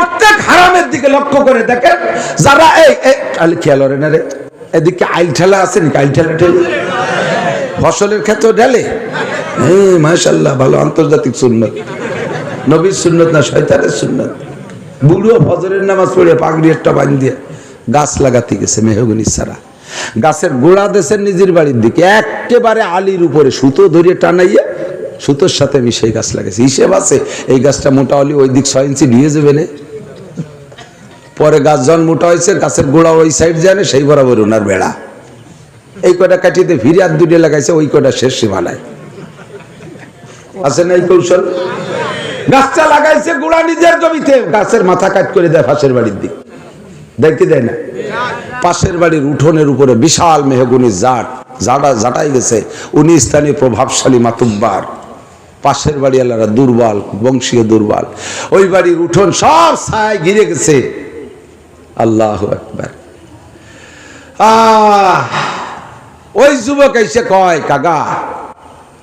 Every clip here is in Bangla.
প্রত্যেক হারামের দিকে লক্ষ্য করে দেখেন, যারা এই খেয়াল রে না রে? এদিকে আইল ঠেলা আছে নাকি? আইল ঠেলা ঠেলে। ফসলের ক্ষেত্রে ঢেলে। হ্যাঁ মাশাল্লাহ ভালো আন্তর্জাতিক সুন্নত। নবীর সুন্নত না শয়তানের সুন্নত? বুড়ো ফজরের নামাজ পড়ে পাগড়ি একটা বান দিয়ে গাছ লাগাতে গেছে মেহগুনি সারা গাছের গোড়া দেশের নিজের বাড়ির দিকে। একেবারে আলির উপরে সুতো ধরিয়ে টানাইয়া সুতোর সাথে আমি সেই গাছ লাগাইছি। হিসেব আছে, এই গাছটা মোটা হলে ওই দিক ছয় ইঞ্চি নিয়ে যাবে না। পরে গাছ যখন মোটা হয়েছে, গাছের গোড়া ওই সাইড জানে সেই বরাবর ওনার বেড়া। এই কটা কাটিতে ফিরে আর দুটো লাগাইছে, ওই কটা শেষ সীমানায়। আছে না এই কৌশল? গাছটা লাগাইছে গোড়া নিজের জমিতে, গাছের মাথা কাট করে দেয় পাশের বাড়ির দিক। দেখতে দেয় না? পাশের বাড়ির উঠোনের উপরে বিশাল মেহগুনি জাট, জাটা, জাটাই গেছে। উনি স্থানীয় প্রভাবশালী মাতুব্বার। পাশের বাড়ি আলারা দুর্বল, বংশীয় দুর্বল। ওই বাড়ির উঠোন সব ছায় ঘিরে গেছে। আল্লাহ একবার ওই যুবক এসে কয় কাগা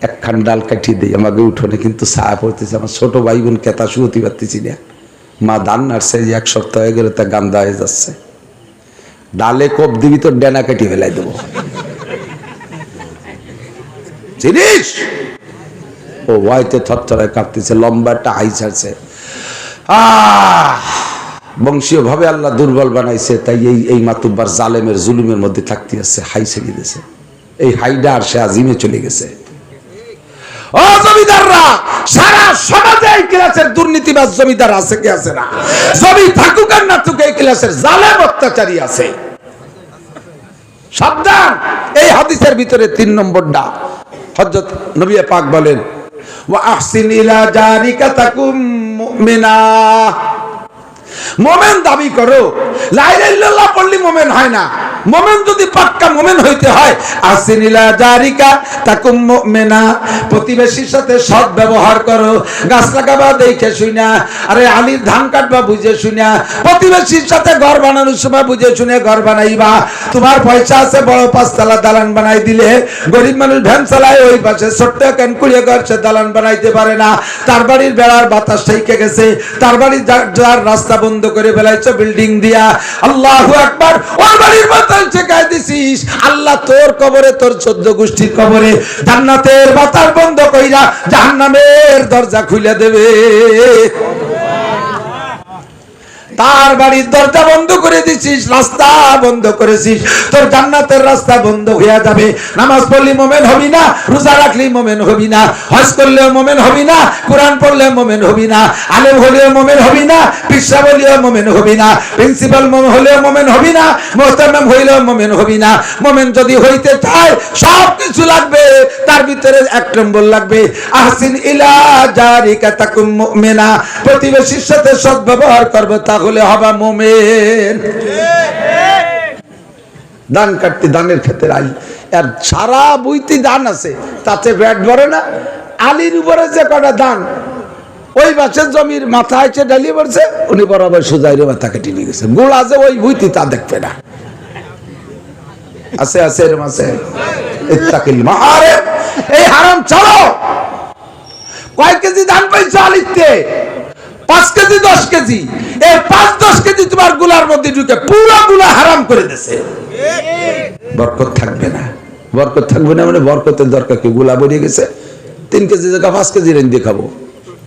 একখান ডাল কাটিয়ে দিই আমাকে উঠোনে কিন্তু ছায়া পড়তেছে আমার ছোট ভাই বোন কেতা শুতে পারতেছি না। মা ধান নাড়ছে যে এক সপ্তাহ গেলে, তা গান্দা হয়ে যাচ্ছে। ডালে কোপ দিবি, তোর ডেনা কাটি ফেলাই দেবো। চিনিস ও ওয়াইতে থরথরায় কাঁপতেছে লম্বা একটা হাই ছাড়ছে। আহ! বংশীয় ভাবে আল্লাহ দুর্বল বানাইছে, তাই এই এই মাতুব্বার জালেমের জুলুমের মধ্যে থাকতে আছে, হাই ছেড়ে দিয়েছে। এই হাইডা আর সে আজিমে চলে গেছে। অত্যাচারী আছে। এই ভিতরে তিন পাক বলেন মোমেন দাবি করো। লাইলাইল্লাহ পড়লি মোমেন হয় না। মোমেন যদি পাক্কা মোমেন হইতে হয় আসিনিলা জারিকা তাকুম মুমিনা। প্রতিবেশীর সাথে সৎ ব্যবহার করো। গাছ লাগাবা, দেখে শুনা আরে আলির ধান কাটবা, বুঝে শুনা প্রতিবেশীর সাথে ঘর বানানোর সময় বুঝে শুনে ঘর বানাইবা। তোমার পয়সা আছে, বড় পাঁচতলা দালান বানাই দিলে। গরিব মানুষ ভ্যান চালায়, ওই পাশে ছোট্ট কেন কুড়িয়ে ঘর সে দালান বানাইতে পারে না। তার বাড়ির বেড়ার বাতাস ঠেকে গেছে। তার বাড়ির যার রাস্তা বন্ধ করে ফেলাইছো বিল্ডিং দিয়া। আল্লাহ একবার ওর বাড়ির বাতাস ঠেকাই দিছিস, আল্লাহ তোর কবরে, তোর চোদ্দ গোষ্ঠীর কবরে জান্নাতের বাতাস বন্ধ কইরা জাহান্নামের দরজা খুলে দেবে। তার বাড়ির দরজা বন্ধ করে দিছিস, রাস্তা বন্ধ করেছিস। তোর জান্নাতের রাস্তা বন্ধ হয়ে যাবে। নামাজ পড়লি মোমেন হবি না, রোজা রাখলি মোমেন হবি না, হজ করলেও মোমেন হবি না, কোরআন পড়লেও মোমেন হবি না, আলেম হলেও মোমেন হবি না, পিসা বলিও মোমেন হবি না, প্রিন্সিপাল হলেও মোমেন হবি না, মোহতারাম হইলেও মোমেন হবি না। মোমেন যদি হইতে চায়, সব কিছু লাগবে। তার ভিতরে এক নম্বর লাগবে, আহসিন ইলা জারিকা তাকুম মুমিনা। প্রতিবেশীর সাথে সদ্ব্যবহার করবে তাহলে হবা মোমেন ধান কাটতে ধানের ক্ষেত্রে আলি আর সারা বইতে ধান আছে, তাতে ব্যাট ভরে না। আলির উপরে যে কটা ধান, ওই বাসের জমির মাথা আছে ডালি পড়ছে, উনি বরাবর সুজাইরে মাথা কেটে নিয়ে গেছে। গোড় আছে, ওই বইতে তা দেখবে না। আছে আছে, এরম আছে। ইত্তাকিল মাহারে, এই হারাম চলো কয় কেজি ধান পাইছো আলিতে? পাঁচ কেজি, দশ কেজি। এই পাঁচ, দশ কেজি তোমারগুলার মধ্যে ঢুকে পুরো গুলা হারাম করে দিছে। বরকত থাকবে না। বরকত থাকবে না মানে বরকতের দরকার কি? গুলা বেরিয়ে গেছে। তিন কেজি জায়গা, পাঁচ কেজি রেঞ্জে খাব।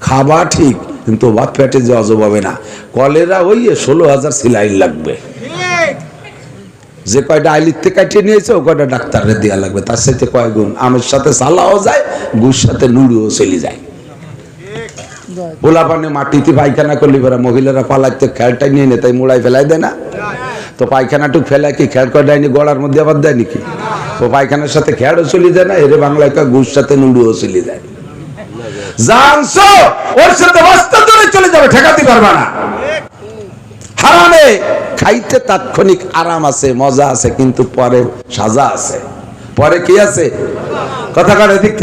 খাবা ঠিক, কিন্তু বাদ পেটে যে অজব হবে না। কলেরা ওই ষোলো হাজার সিলাইন লাগবে। যে কয়টা আইলিতে কাটিয়ে নিয়েছে, ও কয়টা ডাক্তারের দেওয়া লাগবে। তার সাথে কয় গুণ? আমের সাথে সালাও যায়, গুড় সাথে নুড়ুও চলে যায়। পোলাপানে মাটিতে পায়খানা করলি পরে মহিলারা পালাইতে খেলটা নিয়ে নে, তাই মুড়াই ফেলাই দেয় না। তো পায়খানাটুক ফেলায় কি খেয়াল করে দেয়নি গড়ার মধ্যে আবার দেয় নাকি ও পায়খানার সাথে খেয়ালও চলে যায় না, এরে বাংলায় গুড় সাথে নুড়ুও চলে যায়। ওর সাথে চলে যাবে, ঠেকাতে পারবা না। হারামে, খাইতে তাৎক্ষণিক আরাম আছে, মজা আছে, কিন্তু পরে সাজা আছে। পরে কি আছে? কথা কার দিক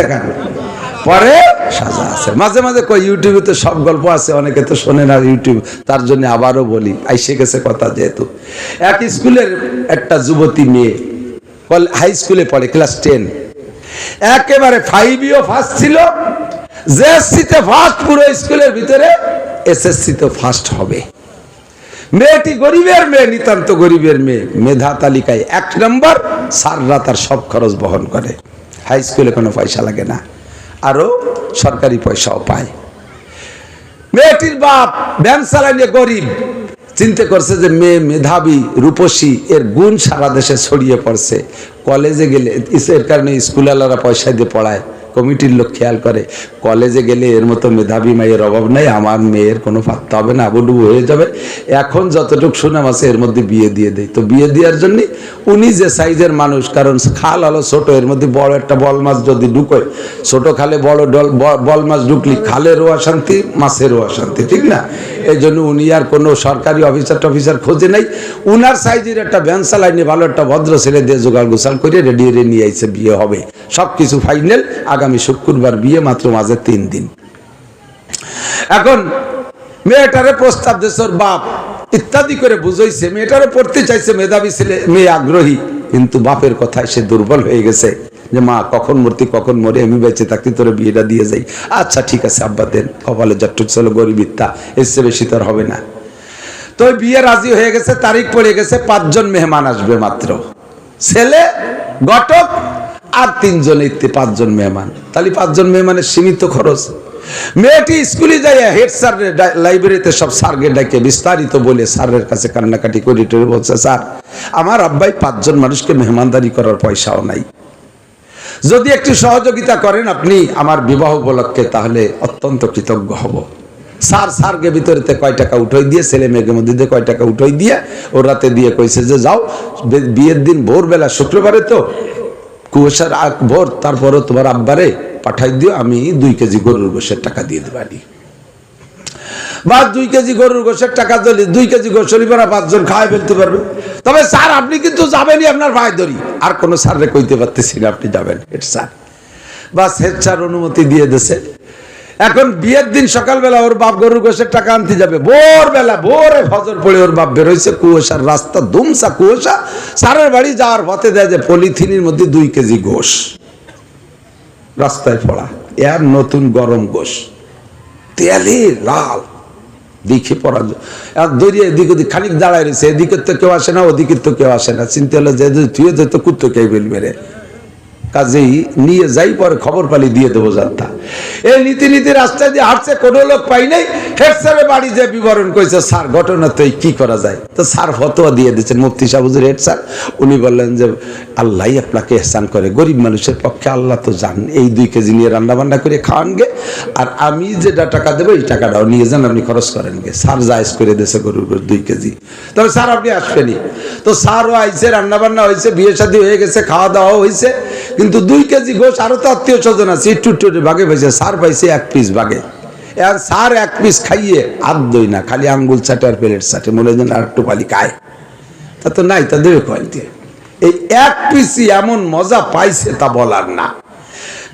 পরে সাজা আছে। মাঝে মাঝে কই ইউটিউবে তো সব গল্প আছে, অনেকে তো শোনে না ইউটিউব তার জন্য আবারও বলি, আইসে গেছে কথা যেহেতু। এক স্কুলের একটা যুবতী মেয়ে হাই স্কুলে পড়ে ক্লাস টেন একেবারে ফাইভিও ফার্স্ট ছিল। জেএসসিতে ফার্স্ট পুরো স্কুলের ভিতরে এসএসসিতে ফার্স্ট হবে। মেয়েটি গরিবের মেয়ে, নিতান্ত গরিবের মেয়ে। মেধা তালিকায় এক নম্বর সাররা তার সব খরচ বহন করে। হাই স্কুলে কোনো পয়সা লাগে না। আরও সরকারি পয়সাও পায়। মেয়েটির বাপ ব্যবসা চালানিয়ে গরিব। চিন্তা করছে যে মেয়ে মেধাবী, রূপসী, এর গুণ সারা দেশে ছড়িয়ে পড়ছে। কলেজে গেলে এর কারণে স্কুলওয়ালারা পয়সা দিয়ে পড়ায়। কমিটির লোক খেয়াল করে, কলেজে গেলে এর মতো মেধাবী মায়ের অভাব নাই, আমার মেয়ের কোনো পাত্তা হবে না, আবুডুবু হয়ে যাবে। এখন যতটুকু সুনাম আছে এর মধ্যে বিয়ে দিয়ে দেয় তো বিয়ে দেওয়ার জন্য উনি যে সাইজের মানুষ, কারণ খাল হলো ছোট, এর মধ্যে বড় একটা বল মাছ যদি ঢুকোয়, ছোট খালে বড় ডল বল মাছ ঢুকলি খালেরও অশান্তি মাছেরও অশান্তি ঠিক না? এই জন্য উনি আর কোনো সরকারি অফিসার টফিসার খোঁজে নাই। উনার সাইজের একটা ভ্যান চালাইনি ভালো একটা ভদ্র ছেলে দিয়ে জোগাড় গোসাল করে রেডি রে নিয়ে আইছে, বিয়ে হবে। সব কিছু ফাইনাল, আগামী শুক্রবার বিয়ে মাত্র মাঝে তিন দিন। এখন মেয়েটারে প্রস্তাব ওর বাপ। ইত্যাদি করে বুঝাইছে, মেয়েটারে পড়তে চাইছে মেধাবী ছেলে, মেয়ে আগ্রহী। কিন্তু বাপের কথায় সে দুর্বল হয়ে গেছে। যে মা, কখন মূর্তি, কখন মরে, আমি বেঁচে থাকতে তোর বিয়েটা দিয়ে যাই। আচ্ছা ঠিক আছে, আব্বা, দেন। কপালে যতটুক ছিল গরিবিত্তা এর চেয়ে বেশি তোর হবে না। তো বিয়ে রাজি হয়ে গেছে, তারিখ পড়ে গেছে, পাঁচজন মেহমান আসবে মাত্র। ছেলে, ঘটক আর তিনজন ইত্তে, পাঁচজন মেহমান। তাহলে পাঁচজন মেহমানের সীমিত খরচ। মেয়েটি স্কুলে যাই হেড স্যার লাইব্রেরিতে সব স্যারকে ডাকে বিস্তারিত বলে স্যারের কাছে কান্নাকাটি করে বলছে, স্যার, আমার আব্বাই পাঁচজন মানুষকে মেহমানদারি করার পয়সাও নাই। যদি একটু সহযোগিতা করেন আপনি আমার বিবাহ উপলক্ষে, তাহলে অত্যন্ত কৃতজ্ঞ হব। সার সারকে ভিতরেতে কয় টাকা উঠাই দিয়ে, ছেলে মেয়েকে মধ্যে কয় টাকা উঠাই দিয়ে, ও রাতে দিয়ে কইছে যে, যাও বিয়ের দিন ভোরবেলা, শুক্রবারে তো কুয়াশার আগ ভোর, তারপরও তোমার আব্বারে পাঠাই দিও, আমি দুই কেজি গরুর গোশের টাকা দিয়ে দেবানি বা দুই কেজি গরুর গোশের টাকা দিলে দুই কেজি শনিবার পাঁচজন খাওয়াই ফেলতে পারবে। তবে স্যার, আপনি কিন্তু যাবেনই আপনার ভাই ধরি। আর কোনো স্যাররে কইতে পারতেছি না আপনি যাবেন হেড স্যার। বা হেড স্যার অনুমতি দিয়ে দিছে। এখন বিয়ের দিন সকালবেলা ওর বাপ গরুর গোশের টাকা আনতে যাবে। ভোরবেলা, ভোরে ফজর পড়ে ওর বাপ বেরোইছে কুয়াশার রাস্তা, দুমসা কুয়াশা। স্যারের বাড়ি যাওয়ার পথে দেয় যে পলিথিনের মধ্যে দুই কেজি গোশ। রাস্তায় পড়া, এর নতুন গরম গোশ। তেলে লাল দেখে পড়া। আর দরিয়া এদিক ওদিক খানিক দাঁড়ায় রয়েছে, এদিকের তো কেউ আসে না, ওদিকের তো কেউ আসে না চিন্তা হলো যে তুইও তুই যেত কুত্তো কে ফেলবে রে কাজেই নিয়ে যাই, পরে খবর পালি, দিয়ে দেবো যাত্রা এই নীতি নীতি রাস্তা দিয়ে হাঁটছে, কোনো লোক পাই নাই। হেড বাড়ি যে বিবরণ করেছে স্যার ঘটনা তো কি করা যায়? তো স্যার ফতোয়া দিয়ে দিচ্ছেন মুফতি সাহুজুর হেড স্যার। উনি বললেন যে, আল্লাহ আপনাকে এহসান করে, গরিব মানুষের পক্ষে আল্লাহ তো জান, এই দুই কেজি নিয়ে রান্না বান্না করে খাওয়ান গে আর আমি যেটা টাকা দেবো, এই টাকাটাও নিয়ে যান, আপনি খরচ করেন গে স্যার জায়জ করে দিয়েছে গরুর দুই কেজি। তবে স্যার, আপনি আসবেনি তো স্যারও আইছে রান্না বান্না হয়েছে বিয়ে শাদী হয়ে গেছে খাওয়া দাওয়া হয়েছে কিন্তু দুই কেজি গোশ আরও তো আত্মীয় স্বজন আছে, একটু একটু ভাগে পাইছে স্যার পাইছে এক পিস ভাগে। আর স্যার এক পিস খাইয়ে আর দই না, খালি আঙ্গুল চাটে আর প্লেট চাটে, মনে হয় আর একটু পালি খায়। তা তো নাই, তা দেবে কয়েকটি এই এক পিসি এমন মজা পাইছে তা বলার না।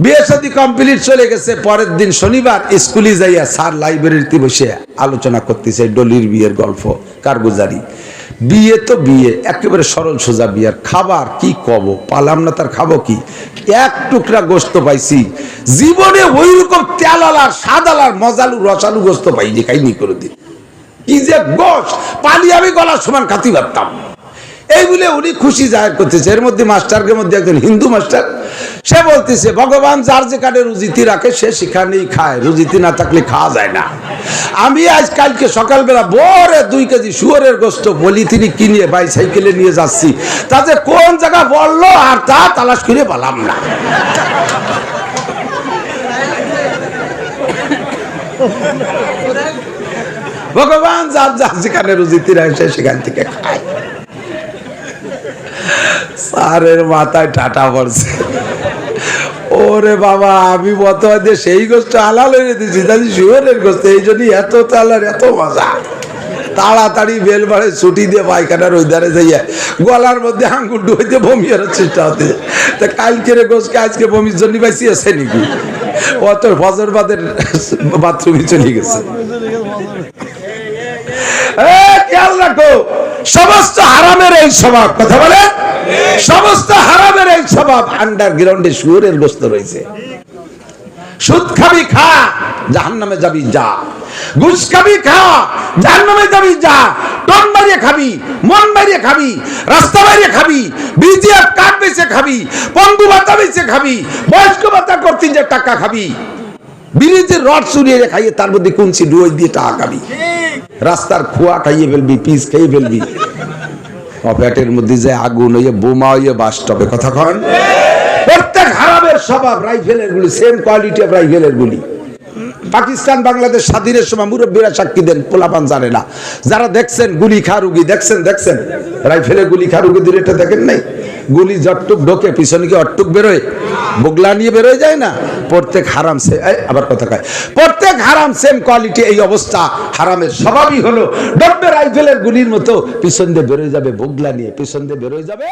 বিয়ে শাদী কমপ্লিট চলে গেছে, পরের দিন শনিবার স্কুলে যাইয়া স্যার লাইব্রেরিতে বসে আলোচনা করতেছে ডলির বিয়ের গল্প কারগুজারি বিয়ে তো বিয়ে, একেবারে সরল সোজা বিয়ার খাবার কি কব? পালাম না তার খাব কি? এক টুকরা গোস্ত পাইছি। জীবনে ওই রকম তেলালার, সাদালার, মজালু, রসালু গোস্ত পাইনি, খাইনি করে দিন কি যে গোস পালি আমি গলার সমান খাতি পারতাম এই বলে উনি খুশি জাহির করতেছে। এর মধ্যে মাস্টারকে মধ্যে একজন হিন্দু মাস্টার সে বলতেছে, ভগবান যার যেখানে রুজিতি রাখে, সে সেখানেই খায়। রুজিতি না থাকলে খাওয়া যায় না। আমি আজ কালকে সকালবেলা বরে দুই কেজি শুয়ারের গোস্ত বলি, তিনি কিনে বাই সাইকেলে নিয়ে যাচ্ছি। তাতে কোন জায়গা বলল আর তা তালাশ করে পালাম না। ভগবান যার যার যেখানে রুজিতি রাখে সেখান থেকে খায়। স্যারের মাথায় টাটা পড়ছে। ওরে বাবা, আমি মতো যে সেই গোষ্ঠ আলাল হয়ে দিয়েছি তাহলে শুয়ারের গোষ্ঠ, এই জন্যই এত তালার এত মজা। তাড়াতাড়ি বেল বাড়ে ছুটি দিয়ে পায়খানার ওই ধারে যাইয়া গলার মধ্যে আঙ্গুল ডুইতে বমি হওয়ার চেষ্টা হতে। তা কালকের গোষ্ঠকে আজকে বমির জন্য পাইছি আছে নাকি? অত ফজর বাদের বাথরুমে চলে গেছে। খেয়াল রাখো, সমস্ত হারামের এই স্বভাব, কথা বলে সমস্ত হারামের এই স্বভাব আন্ডারগ্রাউন্ডে শুয়োরের গোস্ত রয়েছে। সুদ খাবি খা জাহান নামে যাবি যা। ঘুষ খাবি খা জাহান নামে যাবি যা। টন খাবি, মন খাবি, রাস্তা খাবি, বিজিএফ বেচে খাবি পঙ্গু ভাতা বেচে খাবি, বয়স্ক ভাতা করতে যে টাকা খাবি। ব্রিজের রড চুরিয়ে খাইয়ে তার মধ্যে কুঞ্চি ডুয়ে দিয়ে টাকা খাবি। রাস্তার খোয়া খাইয়ে ফেলবি, পিস খাইয়ে ফেলবি। পেটের মধ্যে যে আগুন হইয়া বোমা হইয়া বাস টপে কথা কন। প্রত্যেক হারামের স্বভাব রাইফেলের গুলি সেম কোয়ালিটি অফ রাইফেলের গুলি। পাকিস্তান, বাংলাদেশ স্বাধীনের সময় মুরব্বীরা সাক্ষী দেন, পোলাপান জানে না। যারা দেখছেন গুলি খা রুগী দেখছেন দেখছেন? রাইফেলে গুলি খা রুগী দিলে এটা দেখেন নাই? গুলি জটটুক ঢোকে, পিছনে কি অটটুক বেরোয়, বোগলা নিয়ে বেরোয় যায় না? প্রত্যেক হারাম সে আবার কথা কয়। প্রত্যেক হারাম সেম কোয়ালিটি এই অবস্থা, হারামের স্বভাবই হলো। ডব্বে রাইফেলের গুলির মতো পিছন দিয়ে বেরোয় যাবে, বোগলা নিয়ে পিছন দিয়ে বেরোয় যাবে।